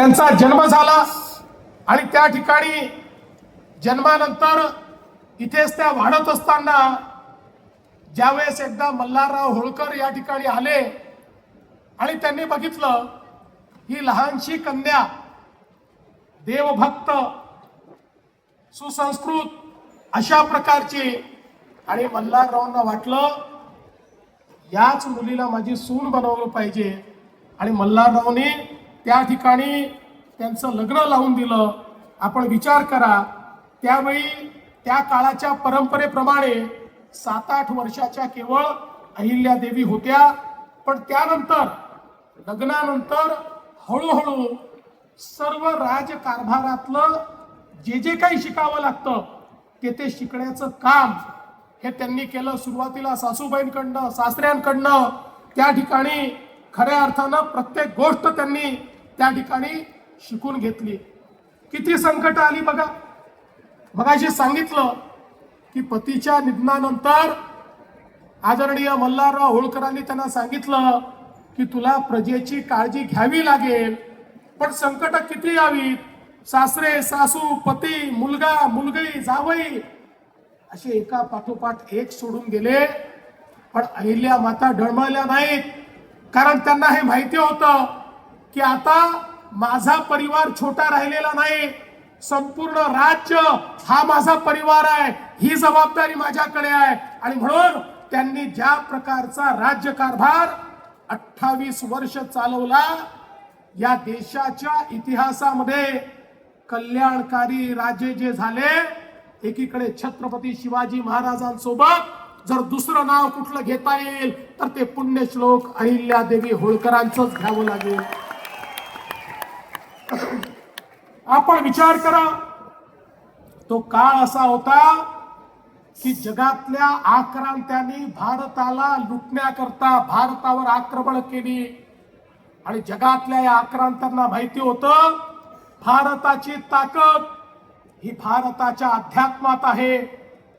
त्यांचा जन्म झाला आणि त्या ठिकाणी जन्मानंतर इथेच त्या वाढत असताना ज्यावेळेस एकदा मल्हारराव होळकर या ठिकाणी आले आणि त्यांनी बघितलं ही लहानशी कन्या देवभक्त सुसंस्कृत अशा प्रकारची आणि मल्हाररावांना वाटलं याच मुलीला माझी सून बनवलं पाहिजे. आणि मल्हाररावने त्या ठिकाणी त्यांचं लग्न लावून दिलं. आपण विचार करा त्यावेळी त्या काळाच्या परंपरेप्रमाणे सात आठ वर्षाच्या केवळ अहिल्यादेवी होत्या. पण त्यानंतर लग्नानंतर हळूहळू सर्व राजकारभारातलं जे जे काही शिकावं लागतं ते ते शिकण्याचं काम हे त्यांनी केलं. सुरुवातीला सासूबाईंकडनं सासऱ्यांकडनं त्या ठिकाणी खऱ्या अर्थानं प्रत्येक गोष्ट त्यांनी त्या ठिकाणी शिकून घेतली. किती संकट आली बघा. मगाशी सांगितलं की पतीच्या निधनानंतर आदरणीय मल्हारराव होळकरांनी त्यांना सांगितलं की तुला प्रजेची काळजी घ्यावी लागेल. पण संकट किती यावीत? सासरे सासू पती मुलगा मुलगी जावई. असे एका पाठोपाठ एक सोडून गेले. पण अहिल्या माता डळमळल्या नाहीत. कारण त्यांना हे माहिती होतं की आता माझा परिवार छोटा राहिलेला नाही. संपूर्ण राज्य हा माझा परिवार आहे. ही जबाबदारी माझ्याकडे आहे. आणि म्हणून त्यांनी ज्या प्रकारचा राज्यकारभार अठ्ठावीस वर्ष चालवला या देशाच्या इतिहासामध्ये कल्याणकारी राजे जे झाले एकीकडे छत्रपती शिवाजी महाराजांसोबत जर दुसरं नाव कुठलं घेता येईल तर ते पुण्यश्लोक अहिल्यादेवी होळकरांचंच घ्यावं लागेल. आपण विचार करा. तो काळ असा होता की जगातल्या आक्रांत्यांनी भारताला लुटण्याकरता भारतावर आक्रमण केली. आणि जगातल्या या आक्रांतांना माहिती होतं भारताची ताकद ही भारताच्या अध्यात्मात आहे.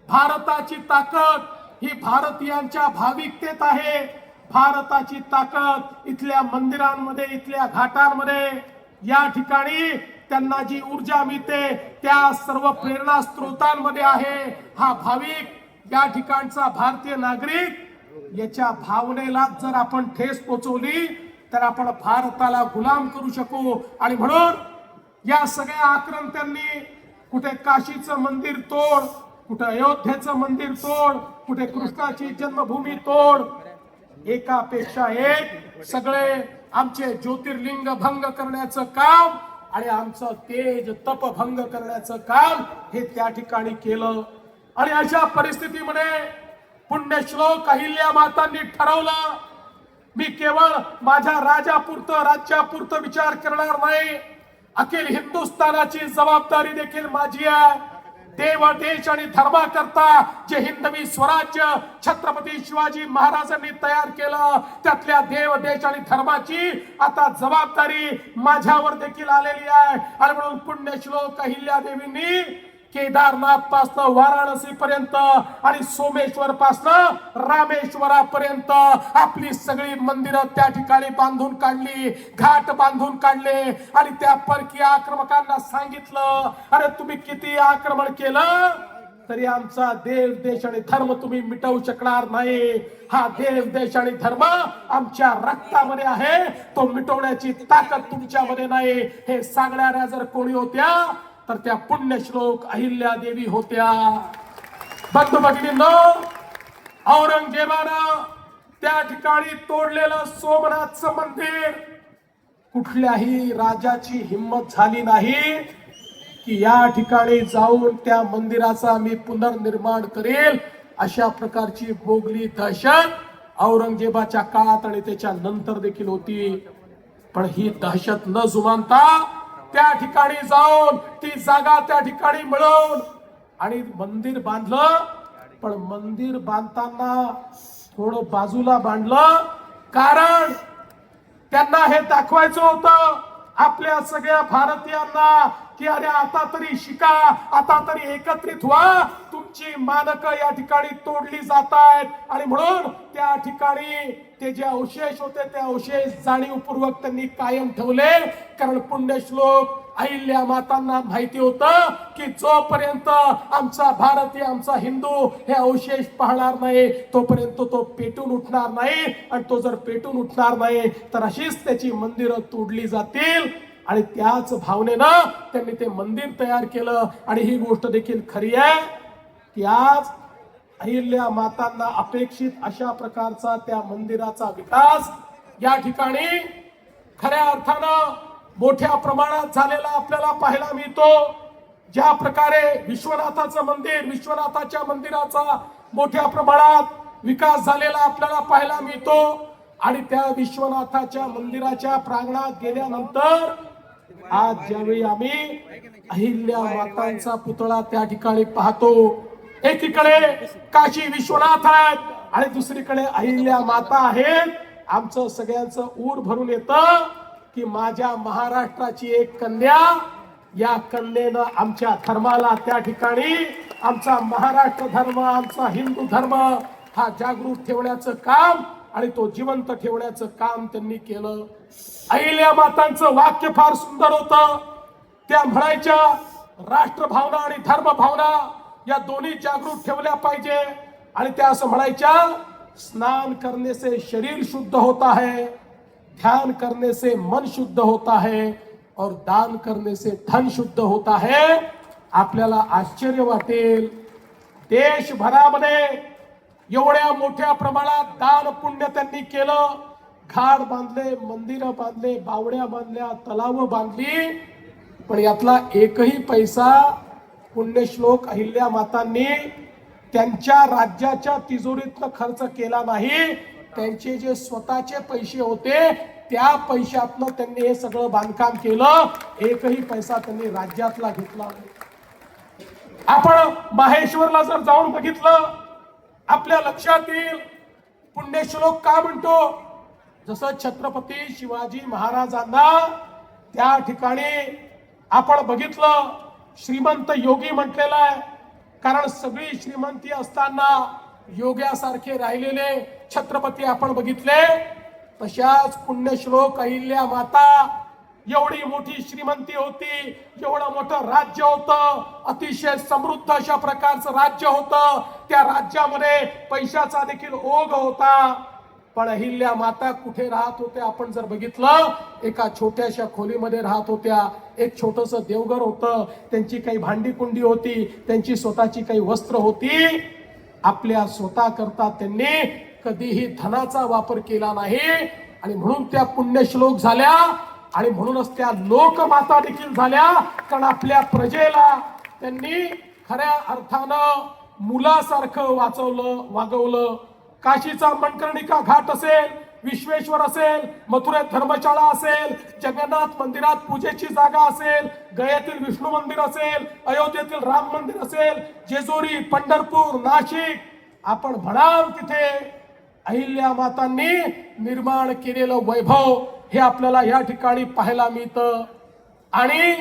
भारताची ताकद ही भारतीयांच्या भाविकतेत आहे. भारताची ताकद इथल्या मंदिरांमध्ये इथल्या घाटांमध्ये या ठिकाणी त्यांना जी ऊर्जा मिळते त्या सर्व प्रेरणा स्रोतांमध्ये आहे. हा भाविक या ठिकाणचा भारतीय नागरिक याच्या भावनेला जर आपण ठेस पोचवली तर आपण भारताला गुलाम करू शकू. आणि म्हणून या सगळ्या आक्रमत्यांनी कुठे काशीचं मंदिर तोड कुठे अयोध्येचं मंदिर तोड कुठे कृष्णाची जन्मभूमी तोड एकापेक्षा एक सगळे आमचे ज्योतिर्लिंग भंग करण्याचं काम आणि आमचं तेज तप भंग करण्याचं काम हे त्या ठिकाणी केलं. आणि अशा परिस्थितीमध्ये पुण्यश्लोक अहिल्या मातांनी ठरवलं मी केवळ माझ्या राजापुरतं राज्यापुरतं विचार करणार नाही. अखिल हिंदुस्थानाची जबाबदारी देखील माझी आहे. देव देश आणि धर्माकरता जे हिंदवी स्वराज्य छत्रपती शिवाजी महाराजांनी तयार केलं त्यातल्या देव देश आणि धर्माची आता जबाबदारी माझ्यावर देखील आलेली आहे. आणि म्हणून पुण्यश्लोक अहिल्या देवींनी केदारनाथ पासन वाराणसी पर्यंत आणि सोमेश्वर पासन रामेश्वरापर्यंत आपली सगळी मंदिरं त्या ठिकाणी बांधून काढली घाट बांधून काढले आणि त्या परकीय आक्रमकांना सांगितलं अरे तुम्ही किती आक्रमण केलं? तरी आमचा देव देश आणि धर्म तुम्ही मिटवू शकणार नाही. हा देव देश आणि धर्म आमच्या रक्तामध्ये आहे. तो मिटवण्याची ताकद तुमच्यामध्ये नाही. हे सांगणाऱ्या जर कोणी होत्या तर त्या पुण्यश्लोक अहिल्या देवी होत्या. बंधू भगिनींनो औरंगजेबानं त्या ठिकाणी तोडलेलं सोमनाथचं मंदिर कुठल्याही राजाची हिंमत झाली नाही की या ठिकाणी जाऊन त्या मंदिराचा मी पुनर्निर्माण करेल अशा प्रकारची भोगली दहशत औरंगजेबाच्या काळात आणि त्याच्या नंतर देखील होती. पण ही दहशत न जुमानता त्या ठिकाणी जाऊन ती जागा त्या ठिकाणी मिळवून आणि मंदिर बांधलं. पण मंदिर बांधताना थोडं बाजूला बांधलं. कारण त्यांना हे दाखवायचं होतं आपल्या सगळ्या भारतीयांना की अरे आता तरी शिका आता तरी एकत्रित व्हा. तुम्ही ची मानकं या ठिकाणी तोडली जात आहेत आणि म्हणून त्या ठिकाणी ते जे अवशेष होते ते अवशेष जाणीवपूर्वक त्यांनी कायम ठेवले. कारण पुण्यश्लोक अहिल्या मातांना माहिती होतं की जोपर्यंत आमचा भारतीय आमचा हिंदू हे अवशेष पाहणार नाही तोपर्यंत तो पेटून उठणार नाही. आणि तो जर पेटून उठणार नाही तर अशीच त्याची मंदिरं तोडली जातील. आणि त्याच भावनेनं त्यांनी ते मंदिर तयार केलं. आणि ही गोष्ट देखील खरी आहे. की आज अहिल्या मातांना अपेक्षित अशा प्रकारचा त्या मंदिराचा विकास या ठिकाणी खऱ्या अर्थानं मोठ्या प्रमाणात झालेला आपल्याला पाहायला मिळतो. ज्या प्रकारे विश्वनाथाचं मंदिर विश्वनाथाच्या मंदिराचा मोठ्या प्रमाणात विकास झालेला आपल्याला पाहायला मिळतो. आणि त्या विश्वनाथाच्या मंदिराच्या प्रांगणात गेल्यानंतर आज ज्यावेळी आम्ही अहिल्या मातांचा पुतळा त्या ठिकाणी पाहतो एकीकडे काशी विश्वनाथ आहेत आणि दुसरीकडे अहिल्या माता आहेत. आमचं सगळ्यांचं ऊर भरून येतं की माझ्या महाराष्ट्राची एक कन्या या कन्येनं आमच्या धर्माला त्या ठिकाणी आमचा महाराष्ट्र धर्म आमचा हिंदू धर्म हा जागृत ठेवण्याचं काम आणि तो जिवंत ठेवण्याचं काम त्यांनी केलं. अहिल्या मातांचं वाक्य फार सुंदर होतं. त्या म्हणायच्या राष्ट्रभावना आणि धर्मभावना या दोन्ही जागरूक ठेवल्या पाहिजे. आणि त्या असं म्हणायच्या स्नान करने से शरीर शुद्ध होता है ध्यान करने से मन शुद्ध होता है और दान करने से धन शुद्ध होता है आपल्याला आश्चर्य वाटेल. देशभरामध्ये एवढ्या मोठ्या प्रमाणात दान पुण्य त्यांनी केलं. घाट बांधले मंदिर बांधले बावड्या बांधल्या तलाव बांधली. पण यातला एकही पैसा पुण्यश्लोक अहिल्या मातांनी त्यांच्या राज्याच्या तिजोरीतनं खर्च केला नाही. त्यांचे जे स्वतःचे पैसे होते त्या पैशातनं त्यांनी हे सगळं बांधकाम केलं. एकही पैसा त्यांनी राज्यातला घेतला आपण माहेश्वरला जर जाऊन बघितलं आपल्या लक्षात येईल पुण्यश्लोक का म्हणतो? जसं छत्रपती शिवाजी महाराजांना त्या ठिकाणी आपण बघितलं श्रीमंत योगी म्हटलेला आहे. कारण सगळी श्रीमंती असताना योग्यासारखे राहिलेले छत्रपती आपण बघितले. तशाच पुण्यश्लोक अहिल्या माता एवढी मोठी श्रीमंती होती. एवढं मोठं राज्य होतं. अतिशय समृद्ध अशा प्रकारचं राज्य होतं. त्या राज्यामध्ये पैशाचा देखील ओघ होता. पण अहिल्या माता कुठे राहत होत्या आपण जर बघितलं एका छोट्याशा खोलीमध्ये राहत होत्या. एक छोटस देवघर होतं. त्यांची काही भांडी कुंडी होती. त्यांची स्वतःची काही वस्त्र होती. आपल्या स्वतः करता त्यांनी कधीही धनाचा वापर केला नाही. आणि म्हणून त्या पुण्यश्लोक झाल्या. आणि म्हणूनच त्या लोकमाता देखील झाल्या. कारण आपल्या प्रजेला त्यांनी खऱ्या अर्थानं मुलासारखं वाचवलं वागवलं. काशीचा मणकर्णिका घाट असेल विश्वेश्वर असेल मथुरेत धर्मशाळा असेल जगन्नाथ मंदिरात पूजेची जागा असेल गयातील विष्णू मंदिर असेल अयोध्येतील राम मंदिर असेल जेजुरी पंढरपूर नाशिक आपण म्हणाल तिथे अहिल्या मातांनी निर्माण केलेलं वैभव हे आपल्याला या ठिकाणी पाहायला मिळतं. आणि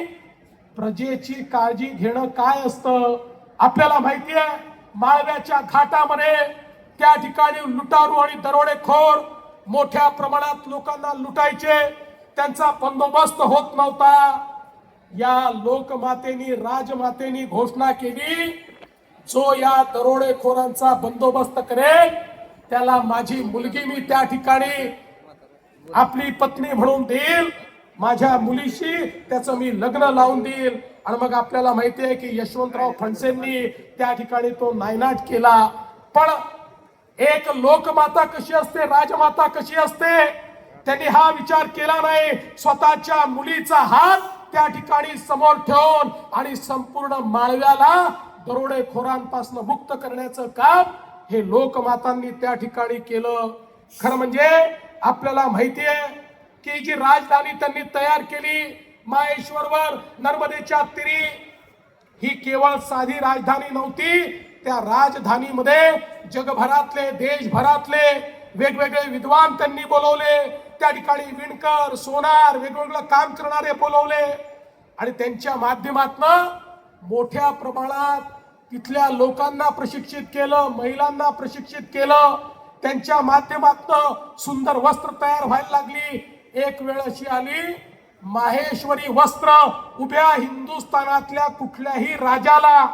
प्रजेची काळजी घेणं काय असतं? आपल्याला माहिती आहे माळव्याच्या घाटामध्ये त्या ठिकाणी लुटारू आणि दरोडेखोर मोठ्या प्रमाणात लोकांना लुटायचे. त्यांचा बंदोबस्त होत नव्हता. या लोकमातेनी राजमातेनी घोषणा केली जो या दरोडेखोरांचा बंदोबस्त करेल त्याला माझी मुलगी मी त्या ठिकाणी आपली पत्नी म्हणून देईल माझ्या मुलीशी त्याचं मी लग्न लावून देईल. आणि मग आपल्याला माहिती आहे की यशवंतराव फणसेंनी त्या ठिकाणी तो नायनाट केला. पण एक लोकमाता कशी असते राजमाता कशी असते त्यांनी हा विचार केला नाही. स्वतःच्या मुलीचा हात त्या ठिकाणी समोर ठेवून आणि संपूर्ण माळव्याला दरोडेखोरांपासून मुक्त करण्याचं काम हे लोकमातांनी त्या ठिकाणी केलं. खरं म्हणजे आपल्याला माहिती आहे की जी राजधानी त्यांनी तयार केली माहेश्वरवर नर्मदेच्या तिरी ही केवळ साधी राजधानी नव्हती त्या राजधानीमध्ये जगभरातले देशभरातले वेगवेगळे विद्वान त्यांनी बोलवले. त्या ठिकाणी विणकर सोनार वेगवेगळं काम करणारे बोलवले. आणि त्यांच्या माध्यमातनं मोठ्या प्रमाणात तिथल्या लोकांना प्रशिक्षित केलं महिलांना प्रशिक्षित केलं. त्यांच्या माध्यमातून सुंदर वस्त्र तयार व्हायला लागली. एक वेळ अशी आली माहेश्वरी वस्त्र उभ्या हिंदुस्थानातल्या कुठल्याही राजाला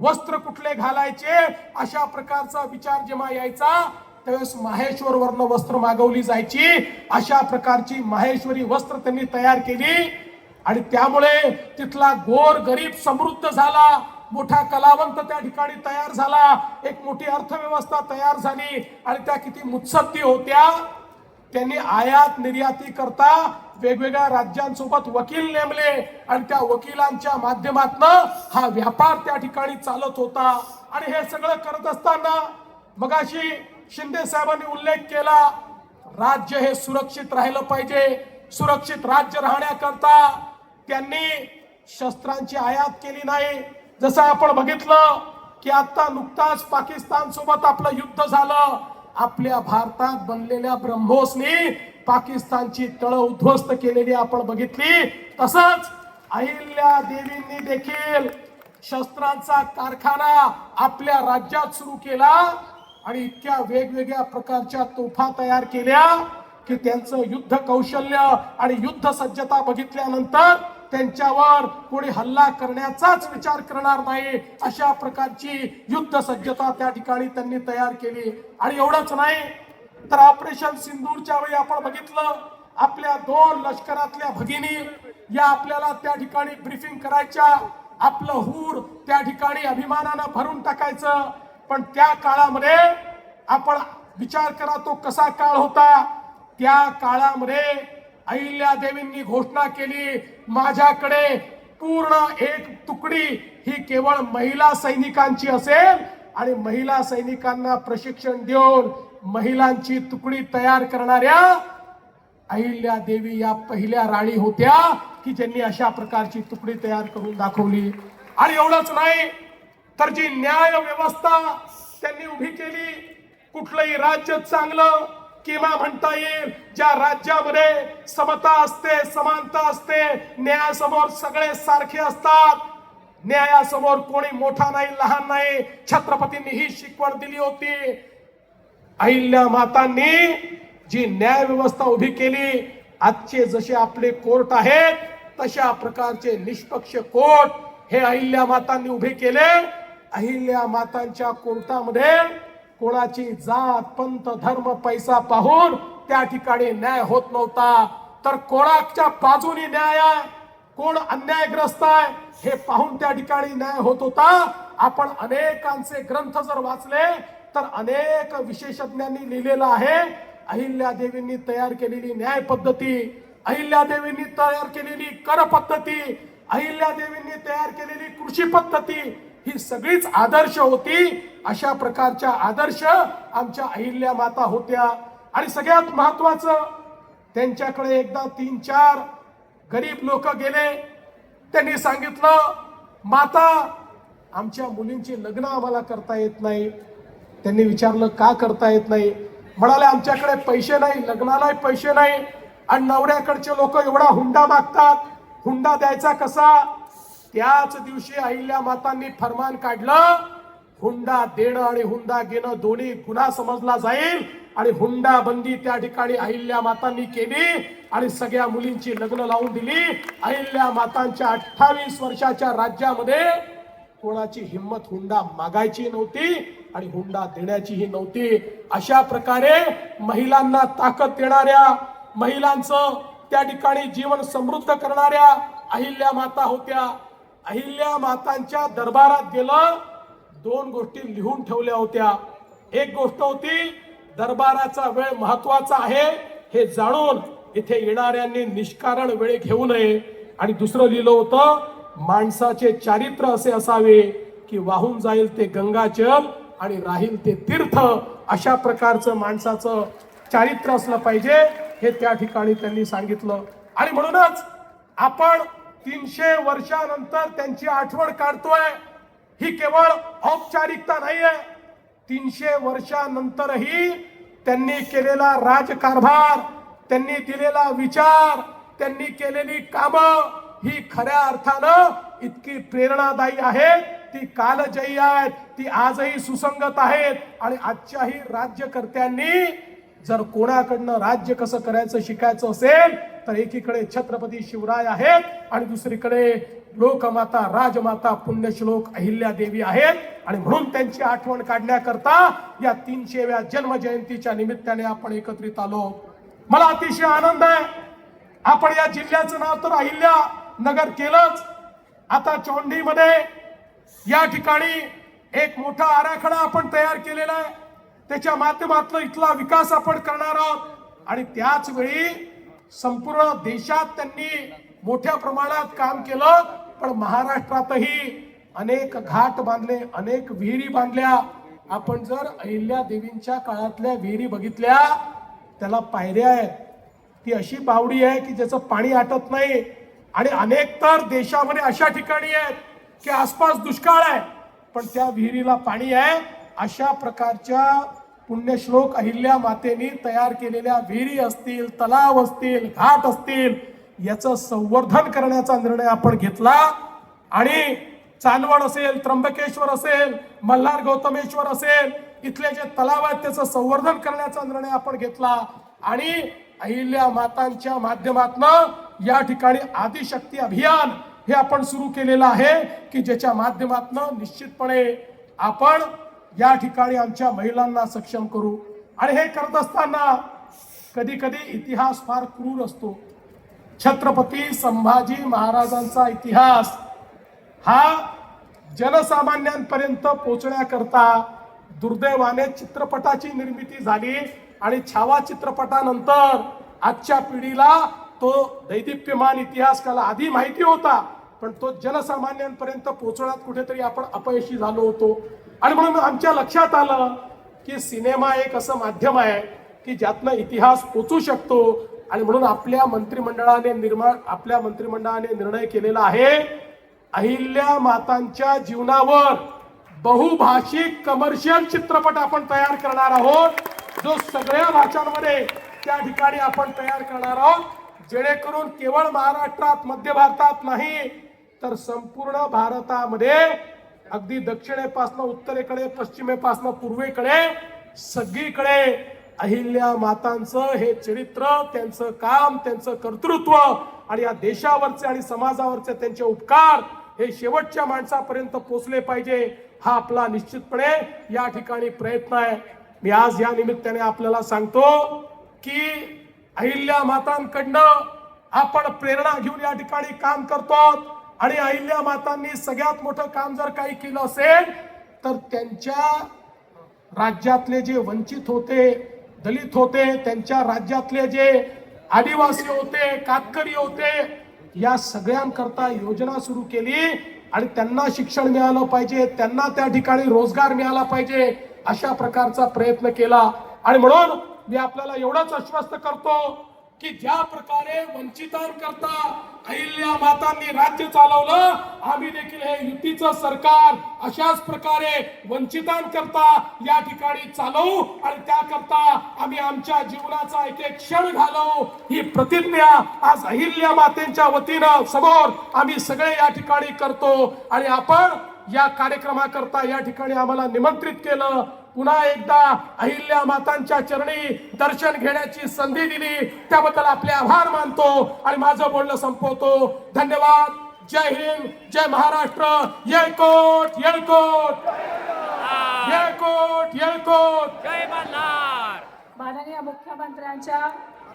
वस्त्र कुठले घालायचे? अशा प्रकारचा विचार जेव्हा यायचा त्यावेळेस माहेश्वर वर्ण वस्त्र मागवली जायची. अशा प्रकारची माहेश्वरी वस्त्र त्यांनी तयार केली. आणि त्यामुळे तिथला गोर गरीब समृद्ध झाला. मोठा कलावंत त्या ठिकाणी तयार झाला. एक मोठी अर्थव्यवस्था तयार झाली. आणि त्या किती मुत्सद्दी होत्या त्यांनी आयात निर्याती करता वेगवेगळ्या राज्यांसोबत वकील नेमले आणि त्या वकिलांच्या माध्यमातनं हा व्यापार त्या ठिकाणी चालत होता. आणि हे सगळं करत असताना मगाशी शिंदे साहेबांनी उल्लेख केला राज्य हे सुरक्षित राहिलं पाहिजे. सुरक्षित राज्य राहण्याकरता त्यांनी शस्त्रांची आयात केली नाही. जसं आपण बघितलं की आता नुकताच पाकिस्तान सोबत आपलं युद्ध झालं. आपल्या भारतात बनलेल्या ब्रह्मोसनी पाकिस्तानची तळ उद्ध्वस्त केलेली आपण बघितली. तसंच अहिल्या देवींनी देखील शस्त्रांचा कारखाना आपल्या राज्यात सुरू केला आणि इतक्या वेगवेगळ्या प्रकारच्या तोफा तयार केल्या की त्यांचं युद्ध कौशल्य आणि युद्ध सज्जता बघितल्यानंतर त्यांच्यावर कोणी हल्ला करण्याचाच विचार करणार नाही अशा प्रकारची युद्ध सज्जता त्या ठिकाणी त्यांनी तयार केली. आणि एवढंच नाही तर ऑपरेशन सिंदूरच्या वेळी आपण बघितलं आपल्या दोन लष्करातल्या भगिनी या आपल्याला त्या ठिकाणी ब्रीफिंग करायच्या. आपलं हूर त्या ठिकाणी अभिमानानं भरून टाकायचं. पण त्या काळामध्ये आपण विचार करा तो कसा काळ होता. त्या काळामध्ये अहिल्या देवींनी घोषणा केली माझ्याकडे पूर्ण एक तुकडी ही केवळ महिला सैनिकांची असेल आणि महिला सैनिकांना प्रशिक्षण देऊन महिलांची तुकडी तयार करणाऱ्या अहिल्या देवी या पहिल्या राणी होत्या की ज्यांनी अशा प्रकारची तुकडी तयार करून दाखवली. आणि एवढंच नाही तर जी न्याय व्यवस्था त्यांनी उभी केली कुठलंही राज्य चांगलं किंवा म्हणता येईल ज्या राज्यामध्ये समता असते समानता असते न्यायासमोर सगळे सारखे असतात न्यायासमोर कोणी मोठा नाही लहान नाही छत्रपतींनी ही शिकवण दिली होती. अहिल्या मातांनी जी न्याय व्यवस्था उभी केली आजचे जसे आपले कोर्ट आहेत तशा प्रकारचे निष्पक्ष कोर्ट हे अहिल्या मातांनी उभे केले. अहिल्या मातांच्या कोर्टामध्ये कोणाची जात पंत धर्म पैसा पाहून त्या ठिकाणी न्याय होत नव्हता. तर कोणाच्या बाजूनी न्याय आहे? कोण अन्यायग्रस्त आहे? हे पाहून त्या ठिकाणी न्याय होत होता. आपण अनेकांचे ग्रंथ जर वाचले तर अनेक विशेषज्ञांनी लिहिलेलं आहे अहिल्यादेवींनी तयार केलेली न्याय पद्धती अहिल्यादेवींनी तयार केलेली कर पद्धती अहिल्यादेवींनी तयार केलेली कृषी पद्धती ही सगळीच आदर्श होती. अशा प्रकारच्या आदर्श आमच्या अहिल्या माता होत्या. आणि सगळ्यात महत्वाचं त्यांच्याकडे एकदा तीन चार गरीब लोक गेले. त्यांनी सांगितलं माता आमच्या मुलींची लग्न आम्हाला करता येत नाही. त्यांनी विचारलं का करता येत नाही? म्हणाले आमच्याकडे पैसे नाही लग्नालाही पैसे नाही आणि नवऱ्याकडचे लोक एवढा हुंडा मागतात. हुंडा द्यायचा कसा? त्याच दिवशी अहिल्या मातांनी फरमान काढलं. हुंडा देणं आणि हुंडा घेणं दोन्ही गुन्हा समजला जाईल आणि हुंडा बंदी त्या ठिकाणी अहिल्या मातांनी केली आणि सगळ्या मुलींची लग्न लावून दिली. अहिल्या मातांच्या अठ्ठावीस वर्षाच्या राज्यामध्ये कोणाची हिंमत हुंडा मागायची नव्हती. आणि हुंडा देण्याचीही नव्हती. अशा प्रकारे महिलांना ताकद देणाऱ्या महिलांचं त्या ठिकाणी जीवन समृद्ध करणाऱ्या अहिल्या माता होत्या. अहिल्या मातांच्या दरबारात गेलं दोन गोष्टी लिहून ठेवल्या होत्या. एक गोष्ट होती दरबाराचा वेळ महत्त्वाचा आहे हे जाणून इथे येणाऱ्यांनी निष्कारण वेळ घेऊ नये. आणि दुसरं लिहिलं होतं माणसाचे चारित्र्य असे असावे की वाहून जाईल ते गंगाजल आणि राहील ते तीर्थ अशा प्रकारचं माणसाचं चारित्र्य असलं पाहिजे हे त्या ठिकाणी त्यांनी सांगितलं. आणि म्हणूनच आपण तीनशे वर्षानंतर त्यांची आठवण काढतोय. ही केवळ औपचारिकता नाहीये. तीनशे वर्षानंतरही त्यांनी केलेला राजकारभार त्यांनी दिलेला विचार त्यांनी केलेली कामं ही खऱ्या अर्थानं इतकी प्रेरणादायी आहे ती कालजयी आहेत. ती आजही सुसंगत आहेत. आणि आजच्याही राज्यकर्त्यांनी जर कोणाकडनं राज्य कसं करायचं शिकायचं असेल तर एकीकडे छत्रपती शिवराय आहेत आणि दुसरीकडे लोकमाता राजमाता पुण्यश्लोक अहिल्या देवी आहेत. आणि म्हणून त्यांची आठवण काढण्याकरता या तीनशेव्या जन्मजयंतीच्या निमित्ताने आपण एकत्रित आलो. मला अतिशय आनंद आहे. आपण या जिल्ह्याचं नाव तर अहिल्या नगर केलंच. आता चौंडीमध्ये या ठिकाणी एक मोठा आराखडा आपण तयार केलेला आहे. त्याच्या माध्यमातून इथला विकास आपण करणार आहोत. आणि त्याच वेळी संपूर्ण देशात त्यांनी मोठ्या प्रमाणात काम केलं. पण महाराष्ट्रातही अनेक घाट बांधले अनेक विहिरी बांधल्या. आपण जर अहिल्या देवींच्या काळातल्या विहिरी बघितल्या त्याला पायऱ्या आहेत. ती अशी बावडी आहे की ज्याचं पाणी आटत नाही. आणि अनेक तर देशामध्ये अशा ठिकाणी आहेत की आसपास दुष्काळ आहे. पण त्या विहिरीला पाणी आहे. अशा प्रकारच्या पुण्यश्लोक अहिल्या मातेनी तयार केलेल्या विहिरी असतील तलाव असतील घाट असतील याचं संवर्धन करण्याचा निर्णय आपण घेतला. आणि चांदवड असेल त्र्यंबकेश्वर असेल मल्हार गौतमेश्वर असेल इथले जे तलाव आहेत त्याचं संवर्धन करण्याचा निर्णय आपण घेतला. आणि अहिल्या मातांच्या माध्यमातून या ठिकाणी आदिशक्ती अभियान हे आपण सुरू केलेलं आहे की ज्याच्या माध्यमातनं निश्चितपणे आपण या ठिकाणी आमच्या महिलांना सक्षम करू. आणि हे करत असताना कधी कधी इतिहास फार क्रूर असतो. छत्रपती संभाजी महाराजांचा इतिहास हा जनसामान्यांपर्यंत पोचण्याकरता दुर्दैवाने चित्रपटाची निर्मिती झाली आणि छावा चित्रपटानंतर आजच्या पिढीला तो दैदिप्यमान इतिहास काला आधी माहिती होता. पण तो जनसामान्यांपर्यंत पोचवण्यात कुठेतरी आपण अपयशी झालो होतो. आणि म्हणून आमच्या लक्षात आलं की सिनेमा एक असं माध्यम आहे की ज्यातनं इतिहास पोचू शकतो. आणि म्हणून आपल्या मंत्रिमंडळाने निर्माण आपल्या मंत्रिमंडळाने निर्णय केलेला आहे अहिल्या मातांच्या जीवनावर बहुभाषिक कमर्शियल चित्रपट आपण तयार करणार आहोत जो सगळ्या भाषांमध्ये त्या ठिकाणी आपण तयार करणार आहोत. जेणेकरून केवळ महाराष्ट्रात मध्य भारतात नाही तर संपूर्ण भारतामध्ये अगदी दक्षिणेपासनं उत्तरेकडे पश्चिमेपासनं पूर्वेकडे सगळीकडे अहिल्या मातांचं हे चरित्र त्यांचं काम त्यांचं कर्तृत्व आणि या देशावरचे आणि समाजावरचे त्यांचे उपकार हे शेवटच्या माणसापर्यंत पोचले पाहिजे हा आपला निश्चितपणे या ठिकाणी प्रयत्न आहे. मी आज या निमित्ताने आपल्याला सांगतो की अहिल्या मातांकडनं आपण प्रेरणा घेऊन या ठिकाणी काम करतो. आणि अहिल्या मातांनी सगळ्यात मोठं काम जर काही केलं असेल तर त्यांच्या राज्यातले जे वंचित होते दलित होते त्यांच्या राज्यातले जे आदिवासी होते कातकरी होते या सगळ्यांकरता योजना सुरू केली आणि त्यांना शिक्षण मिळालं पाहिजे त्यांना त्या ठिकाणी रोजगार मिळाला पाहिजे अशा प्रकारचा प्रयत्न केला. आणि म्हणून मी आपल्याला एवढंच आश्वस्त करतो की ज्या प्रकारे वंचितांकरता अहिल्या मातांनी राज्य चालवलं आम्ही देखील हे युतीचं सरकार अशाच प्रकारे वंचितांकरता या ठिकाणी चालवू आणि त्याकरता आम्ही आमच्या जीवनाचा एक एक क्षण घालवू. ही प्रतिज्ञा आज अहिल्या मातेच्या वतीनं समोर आम्ही सगळे या ठिकाणी करतो. आणि आपण या कार्यक्रमाकरता या ठिकाणी आम्हाला निमंत्रित केलं. पुन्हा एकदा अहिल्या मातांच्या चरणी दर्शन घेण्याची संधी दिली. त्याबद्दल आपले आभार मानतो आणि माझं बोलणं संपवतो. धन्यवाद. जय हिंद जय महाराष्ट्र. येळकोट येळकोट. येळकोट येळकोट. जय मल्हार. माननीय मुख्यमंत्र्यांच्या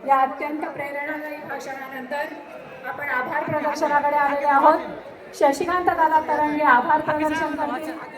या अत्यंत प्रेरणादायी भाषणानंतर आपण आभार प्रदर्शनाकडे आलेले आहोत. शशिकांत दादा तरंगे आभार प्रदर्शन करतील.